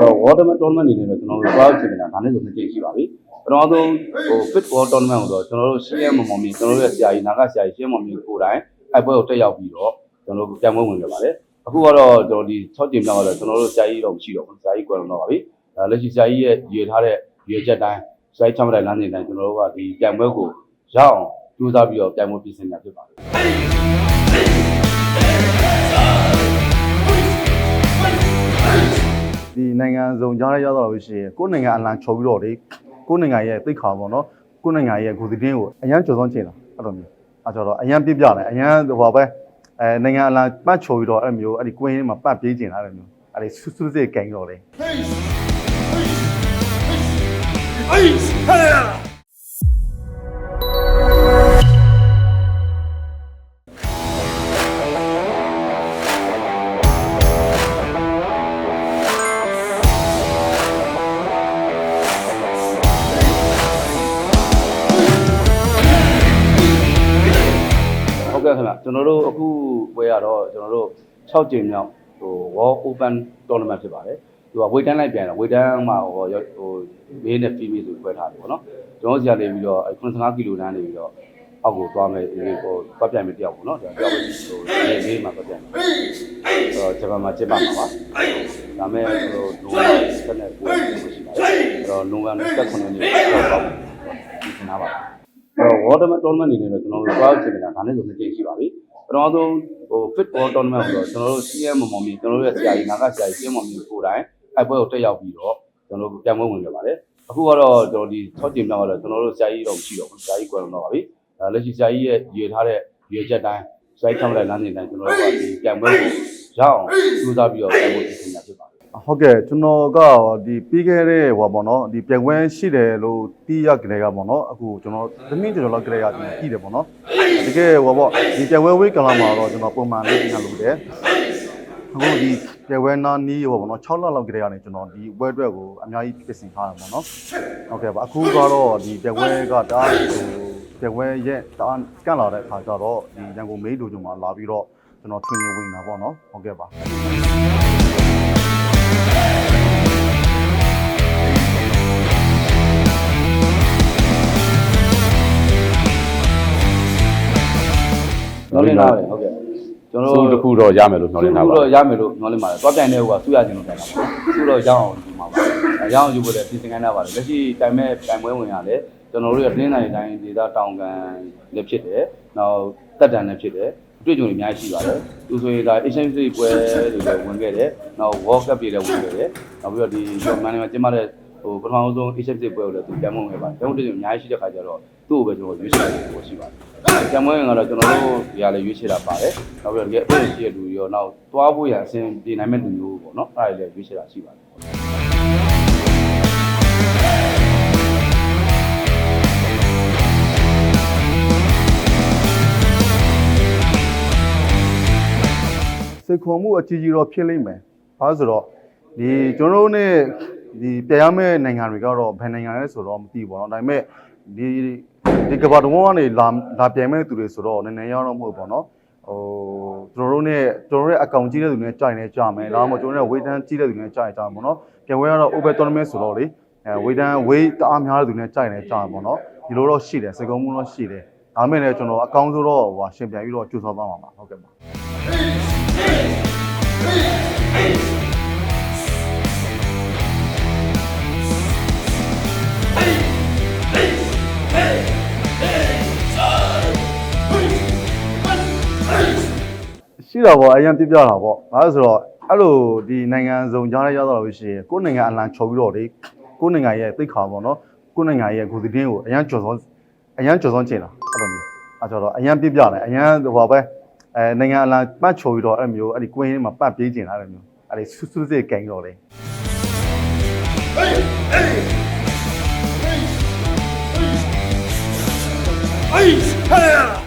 tournament tournament အနေနဲ့တော့ကျွန်တော်တို့ trial ပြင်နေတာဒါနဲ့ဆိုနှစ်ကြိမ်ရှိပါပြီပထမဆုံးဟို fit ball tournament ကိုတော့ကျွန်တော်တို့ရှင်းရမမော်မီကျွန်တော်တို့ရဲ့ဆရာကြီးနာကဆရာကြီးရှင်းမော်မီကိုယ်တိုင်အဲ့ပွဲကိုတက်ရောက်ပြီးတော့ကျွန်တော်တို့ပြန်ပွဲဝင်ခဲ့ပါတယ်အခုကတော့ကျွန်တော်ဒီ6ကြိမ်မြောက်ကတော့ကျွန်တော်တို့ဆရာကြီးတော့မရှိတော့ဘူးဆရာကြီးကွယ်လွန်တော့ပါပြီအဲလက်ရှိဆရာကြီးရဲ့ရည်ထားတဲ့ရည်ချက်တိုင်းဆရာကြီးချမ်းမတိုင်းလမ်းစဉ်တိုင်းကျွန်တော်တို့ကဒီပြန်ပွဲကိုရအောင်ကြိုးစားပြီးတော့ပြန်ပွဲပြင်ဆင်နေတာဖြစ်ပါတယ် ဒီနိုင်ငံစုံကြားရရတော့လို့ရှိရင်ကိုယ့်နိုင်ငံအလံချုပ်ပြီးတော့လေကိုယ့်နိုင်ငံရဲ့သိက္ခာပေါ့နော်ကိုယ့်နိုင်ငံရဲ့ဂုဏ်သတင်းကိုအရန်ကျော်စောင်းချင်တာအဲ့လိုမျိုးအဲ့တော့အရန်ပြပြတယ်အရန်ဟိုပါပဲအဲနိုင်ငံအလံပတ်ချုပ်ပြီးတော့အဲ့လိုမျိုးအဲ့ဒီကွင်းမှာပတ်ပြေးကျင်တာအဲ့လိုမျိုးအဲ့ဒီဆူဆူစစ်ကိန်းတော့လေဟုတ် ကဲ့ခင်ဗျကျွန်တော်တို့အခုပွဲရတော့ကျွန်တော်တို့6ကြိမ်မြောက်ဟို World Open Tournament ဖြစ်ပါတယ်သူကဝေတန်းလိုက်ပြန်တာဝေတန်းမှာဟိုဟိုမေးနဲ့ female ဆိုပွဲထားတယ်ပေါ့နော်ကျွန်တော်ဆရာနေပြီးတော့85ကီလိုတန်းနေပြီးတော့အောက်ကိုသွားမယ်ဒီဟိုပတ်ပြန်မယ်တယောက်ပေါ့နော်တယောက်ပဲဟိုနေနေမှာပတ်ပြန်မယ်အဲ့တော့ဂျပန်မှာကျင်းပမှာပါဒါမဲ့ဟိုနိုဝင်ဘာဆက်နေပွဲရှိပါတယ်အဲ့တော့နိုဝင်ဘာ29ရက်နေ့တော့ပေါ့ဒီခဏပါအဲ့ တော့ water tournament အနေနဲ့တော့ကျွန်တော်တို့ trial ပြင်နေတာဒါနဲ့ဆိုနှစ်ကြိမ်ရှိပါပြီပထမဆုံးဟို fit ball tournament ကိုတော့ကျွန်တော်တို့ CM မမော်မီကျွန်တော်တို့ရဲ့ဆရာကြီးနာကဆရာကြီး CM မော်မီကိုယ်တိုင်အဲ့ပွဲကိုတက်ရောက်ပြီးတော့ကျွန်တော်တို့ပြန်ပွဲဝင်ခဲ့ပါတယ်အခုကတော့ကျွန်တော်ဒီ6ကြိမ်မြောက်ကတော့ကျွန်တော်တို့ဆရာကြီးတော့မရှိတော့ဘူးဆရာကြီးကွယ်လွန်တော့ပါပြီအဲလက်ရှိဆရာကြီးရဲ့ရည်ထားတဲ့ရည်ချက်တိုင်းဆရာကြီးချမ်းမတိုင်းလမ်းစဉ်တိုင်းကျွန်တော်တို့ကဒီပြန်ပွဲကိုရအောင်ကြိုးစားပြီးတော့ပြန်ပွဲပြင်ဆင်နေတာဖြစ်ပါတယ် ဟုတ်ကဲ့ကျွန်တော်ကဒီပြီးခဲ့တဲ့ဟိုပါပေါ့နော်ဒီပြန်ပွဲရှိတယ်လို့တီးရကြတဲ့ကပေါ့နော်အခုကျွန်တော်သမီးကျွန်တော်လောက်ကလေးကကျွန်တော်ကြည့်တယ်ပေါ့နော်တကယ်ဟိုပေါ့ဒီပြန်ပွဲဝေးကလာမှာတော့ကျွန်တော်ပုံမှန်လေးပြန်လုပ်တယ်အခုဒီပြန်ပွဲနာနီးဟိုပေါ့နော်6လလောက်ကလေးကနေကျွန်တော်ဒီပွဲအတွက်ကိုအများကြီးပြင်ဆင်ထားတာပေါ့နော်ဟုတ်ကဲ့ပါအခုကတော့ဒီပြန်ပွဲကတအားဟိုပြန်ပွဲရဲ့တအားကန့်လာတဲ့အခါကျတော့ဒီရန်ကုန်မိတ်တို့ကျွန်တော်လာပြီးတော့ကျွန်တော် training ဝင်တာပေါ့နော်ဟုတ်ကဲ့ပါ နော်လင်းလာတယ်ဟုတ်ကဲ့ကျွန်တော်စုတို့တစ်ခုတော့ရမယ်လို့မျှော်လင့်ထားပါစုတော့ရမယ်လို့မျှော်လင့်ပါတယ်။သွားပြိုင်တဲ့ဟိုကစုရခြင်းလို့တိုင်တာပါ။စုတော့ရအောင်ယူမှာပါ။အဲရအောင်ယူဖို့လည်းပြင်ဆင်ခိုင်းတာပါတယ်။လက်ရှိတိုင်မဲ့တိုင်ပွဲဝင်ရတယ်။ကျွန်တော်တို့ရဲ့တင်းနိုင်တိုင်းဒေသတောင်ကန်လည်းဖြစ်တယ်။နောက်တက်တန်လည်းဖြစ်တယ်။တွေ့ကြုံတွေအများကြီးရှိပါတယ်။သူဆိုရင်ဒါ Asian Cup ပွဲတွေလည်းဝင်ခဲ့တယ်။နောက် World Cup တွေလည်းဝင်ခဲ့တယ်။နောက်ပြီးတော့ဒီမန်နေမှာကျင်းပတဲ့ ဟိုပထမဆုံး Asian Cup ပွဲကိုလည်းသူပြန်ဝင်ခဲ့ပါတယ်။ကျွန်တော်တို့တွေ့ကြုံအများကြီးရှိတဲ့ခါကျတော့သူ့ကိုပဲကျွန်တော်ရွေးချယ်ဖို့ရှိပါတယ်။ပြန်ပွဲဝင်ကတော့ကျွန်တော်တို့ဒီကလည်းရွေးချယ်တာပါတယ်။နောက်ပြီးတော့ဒီအပြင်ရှိတဲ့လူတွေရောနောက်သွားဖို့ရအဆင်ပြေနိုင်မဲ့လူမျိုးပေါ့နော်။အဲ့ဒါလည်းရွေးချယ်တာရှိပါတယ်။စိတ်ခေါ်မှုအကြီးကြီးတော့ဖြစ်လိမ့်မယ်။ဘာလို့ဆိုတော့ဒီကျွန်တော်တို့ ਨੇ ဒီပြန်ရမယ့်နိုင်ငံတွေကတော့ဘယ်နိုင်ငံလဲဆိုတော့မသိဘူးပေါ့နော်။ဒါပေမဲ့ဒီဒီကမ္ဘာတော်ကနေလာလာပြန်မဲ့သူတွေဆိုတော့နည်းနည်းရတော့မဟုတ်ဘူးပေါ့နော်။ဟိုကျွန်တော်တို့ ਨੇ ကျွန်တော်တို့ရဲ့အကောင့်ကြီးတဲ့သူတွေနဲ့ကြိုင်နေကြမယ်။ဒါမှမဟုတ်ကျွန်တော်တို့ရဲ့ဝေးတန်းကြီးတဲ့သူတွေနဲ့ကြိုင်ကြမယ်ပေါ့နော်။ပြန်ဝဲကတော့ over tournament ဆိုတော့လေအဲဝေးတန်းဝေးတအားများတဲ့သူတွေနဲ့ကြိုင်နေကြမယ်ပေါ့နော်။ဒီလိုတော့ရှိတယ်စိတ်ကောင်းမှုတော့ရှိတယ်။ဒါပေမဲ့လည်းကျွန်တော်အကောင်းဆုံးတော့ဟိုရှင်ပြန်ပြီးတော့ကြိုးစားသွားမှာပါဟုတ်ကဲ့ပါ တာပေါ့အရင်ပြပြတာပေါ့ဘာလို့ဆိုတော့အဲ့လိုဒီနိုင်ငံစုံကြားရရတော့လို့ရှိရင်ကိုယ်နိုင်ငံအလံချုပ်ပြီးတော့လေကိုယ်နိုင်ငံရဲ့သိခါပေါ့နော်ကိုယ်နိုင်ငံရဲ့ကိုယ်သတင်းကိုအရင်ကြော်စောအရင်ကြော်စောချင်တာအဲ့လိုမျိုးအဲ့တော့အရင်ပြပြတယ်အရင်ဟိုပဲအဲနိုင်ငံအလံပတ်ချုပ်ပြီးတော့အဲ့မျိုးအဲ့ဒီကွင်းမှာပတ်ပြေးချင်တာအဲ့မျိုးအဲ့ဒီစွစွစစ်ကင်တော့လေဟေးဟေးဟေးဟေးဟေး